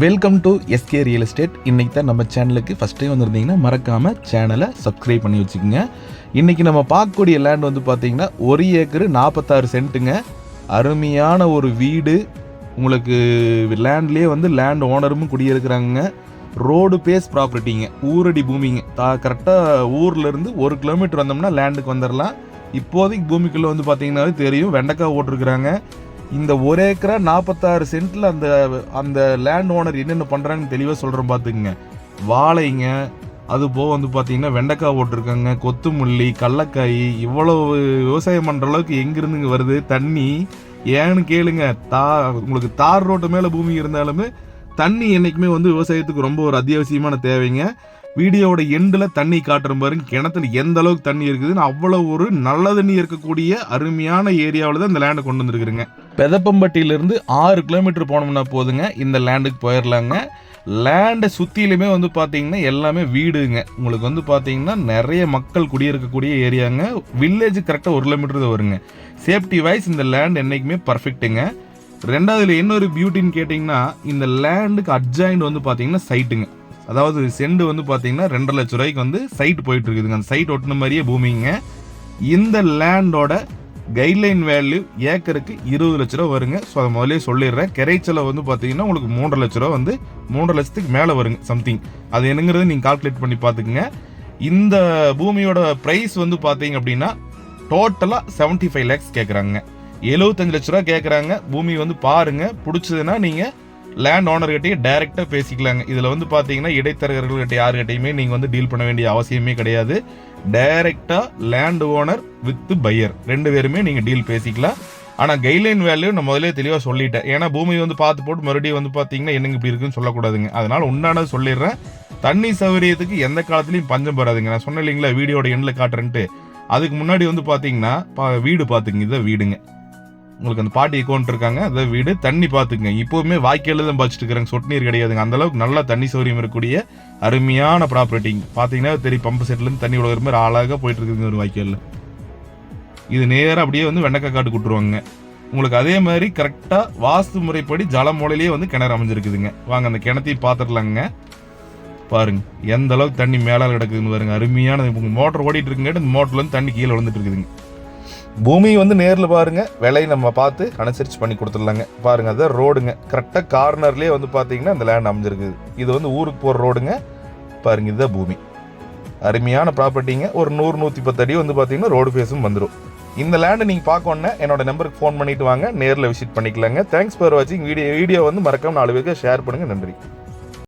Welcome to SK real estate இன்றைக்கி தான் நம்ம சேனலுக்கு ஃபஸ்ட் டைம் வந்திருந்தீங்கன்னா மறக்காமல் சேனலை சப்ஸ்கிரைப் பண்ணி வச்சுக்கோங்க. இன்றைக்கி நம்ம பார்க்கக்கூடிய லேண்ட் வந்து பார்த்தீங்கன்னா ஒரு ஏக்கரு நாற்பத்தாறு சென்ட்டுங்க அருமையான ஒரு வீடு. உங்களுக்கு லேண்ட்லேயே வந்து லேண்ட் ஓனரும் குடியிருக்கிறாங்க ரோடு பேஸ் ப்ராப்பர்ட்டிங்க ஊரடி பூமிங்க. தா கரெக்டாக ஊர்லேருந்து ஒரு கிலோமீட்டர் வந்தோம்னா லேண்டுக்கு வந்துடலாம் இப்போதைக்கு பூமிக்குள்ளே வந்து பார்த்தீங்கன்னாவே தெரியும். வெண்டைக்காய் ஓட்டிருக்கிறாங்க. இந்த ஒரு ஏக்கரா நாற்பத்தாறு சென்ட்டில் அந்த அந்த லேண்ட் ஓனர் என்னென்ன பண்ணுறாங்கன்னு தெளிவாக சொல்கிறேன் பார்த்துக்குங்க வாழைங்க அது போக வந்து பார்த்தீங்கன்னா வெண்டைக்காய் போட்டிருக்காங்க கொத்துமல்லி கடலக்காய் இவ்வளவு விவசாயம் பண்ணுற அளவுக்கு எங்கேருந்துங்க வருது? தண்ணி ஏன்னு கேளுங்க தா உங்களுக்கு தார் ரோட்டு மேலே பூமி இருந்தாலுமே தண்ணி என்றைக்குமே வந்து விவசாயத்துக்கு ரொம்ப ஒரு அத்தியாவசியமான தேவைங்க. வீடியோவோட எண்டில் தண்ணி காட்டுற பாருங்க கிணத்துல எந்த அளவுக்கு தண்ணி இருக்குதுன்னு அவ்வளோ ஒரு நல்ல தண்ணி இருக்கக்கூடிய அருமையான ஏரியாவில் தான் இந்த லேண்டை கொண்டு வந்துருக்குறேங்க பெதப்பம்பட்டியிலிருந்து ஆறு கிலோமீட்டர் போனோம்னா போதுங்க. இந்த லேண்டுக்கு போயிடலாங்க லேண்டை சுற்றிலுமே வந்து பார்த்தீங்கன்னா எல்லாமே வீடுங்க. உங்களுக்கு வந்து பார்த்தீங்கன்னா நிறைய மக்கள் குடியிருக்கக்கூடிய ஏரியாங்க. வில்லேஜ் கரெக்டாக ஒரு கிலோமீட்டர் தான் வருங்க. சேஃப்டி வைஸ் இந்த லேண்ட் என்றைக்குமே பர்ஃபெக்ட்டுங்க ரெண்டாவதுல இன்னொரு பியூட்டின்னு கேட்டிங்கன்னா இந்த லேண்டுக்கு அட்ஜாயிண்ட் வந்து பார்த்தீங்கன்னா சைட்டுங்க அதாவது செண்டு வந்து பார்த்தீங்கன்னா ரெண்டரை லட்ச ரூபாய்க்கு வந்து சைட் போயிட்டு இருக்குதுங்க. அந்த சைட் ஒட்டின மாதிரியே பூமிங்க. இந்த லேண்டோட கைட்லைன் வேல்யூ ஏக்கருக்கு இருபது லட்ச ரூபா வருங்க. ஸோ அதை முதலே சொல்லிடுறேன். கிரைச்சலை வந்து பார்த்தீங்கன்னா உங்களுக்கு மூன்றரை லட்ச ரூபா வந்து மூன்றரை லட்சத்துக்கு மேலே வருங்க சம்திங் அது என்னங்கிறது நீங்கள் கால்குலேட் பண்ணி பார்த்துக்குங்க இந்த பூமியோட ப்ரைஸ் வந்து பார்த்தீங்க அப்படின்னா டோட்டலாக செவன்ட்டி ஃபைவ் லேக்ஸ் கேட்குறாங்க எழுபத்தஞ்சு லட்ச ரூபா கேட்குறாங்க பூமி வந்து பாருங்கள் பிடிச்சதுன்னா நீங்கள் லேண்ட் ஓனர்கிட்டயே டைரெக்டாக பேசிக்கலாங்க. இதில் வந்து பார்த்தீங்கன்னா இடைத்தரகர்கள்கிட்ட யாருக்கிட்டையுமே நீங்கள் வந்து டீல் பண்ண வேண்டிய அவசியமே கிடையாது. டைரெக்டாக லேண்ட் ஓனர் வித் பையர் ரெண்டு பேருமே நீங்கள் டீல் பேசிக்கலாம். ஆனால் கைட்லைன் வேல்யூ நான் முதலே தெளிவாக சொல்லிட்டேன். ஏன்னா பூமி வந்து பார்த்து போட்டு மறுபடியும் வந்து பார்த்தீங்கன்னா என்னங்க இப்படி இருக்குன்னு சொல்லக்கூடாதுங்க. அதனால் உண்டானது சொல்லிடுறேன். தண்ணி சௌகரியத்துக்கு எந்த காலத்துலையும் பஞ்சம் வராதுங்க. நான் சொன்னேன் இல்லைங்களா வீடியோட எண்ணில் காட்டுறேன்ட்டு. அதுக்கு முன்னாடி வந்து பார்த்தீங்கன்னா பா- வீடு பார்த்துங்க இதான் வீடுங்க. உங்களுக்கு அந்த பாட்டி அக்கௌண்ட் இருக்காங்க அதை வீடு தண்ணி பார்த்துக்குங்க இப்போவுமே வாய்க்கால தான் பாய்ச்சிட்டு இருக்கிறாங்க. சொட்டு நீர் கிடையாதுங்க. அந்த அளவுக்கு நல்லா தண்ணி சௌகரியம் இருக்கக்கூடிய அருமையான ப்ராப்பர்ட்டிங் பார்த்தீங்கன்னா தெரியும் பம்பு செட்லேருந்து தண்ணி உலகிற மாதிரி அழகாக போயிட்டு இருக்குதுங்க ஒரு வாய்க்காலில் இது நேராக அப்படியே வந்து வெண்டைக்காய் காட்டு கூட்டுருவாங்க உங்களுக்கு அதே மாதிரி கரெக்டாக வாஸ்து முறைப்படி ஜல மூலையிலேயே வந்து கிணறு அமைஞ்சிருக்குதுங்க. வாங்க அந்த கிணத்தையும் பார்த்துடலாங்க பாருங்க எந்த அளவுக்கு தண்ணி மேலே கிடக்குதுன்னு பாருங்க. அருமையான மோட்டர் ஓடிட்டு இருக்குங்க. இந்த மோட்டர்லேருந்து தண்ணி கீழே விழுந்துட்டு இருக்குதுங்க. பூமி வந்து நேரில் பாருங்க. விலையை நம்ம பார்த்து அனுசரிச்சு பண்ணி கொடுத்துடலாங்க. பாருங்க அதான் ரோடுங்க. கரெக்டாக கார்னர்லேயே வந்து பார்த்தீங்கன்னா அந்த லேண்ட் அமைஞ்சிருக்குது இது வந்து ஊருக்கு போகிற ரோடுங்க. பாருங்க இதுதான் பூமி. அருமையான ப்ராப்பர்ட்டிங்க ஒரு நூறு நூற்றி பத்து அடி வந்து பார்த்தீங்கன்னா ரோடு ஃபேஸும் வந்துடும் இந்த லேண்டை நீங்கள் பார்க்கணுன்னா என்னோட நம்பருக்கு ஃபோன் பண்ணிட்டு வாங்க. நேரில் விசிட் பண்ணிக்கலாங்க. தேங்க்ஸ் ஃபார் வாட்சிங் வீடியோ வீடியோ வந்து மறக்காம நாலு பேருக்கு ஷேர் பண்ணுங்கள் நன்றி.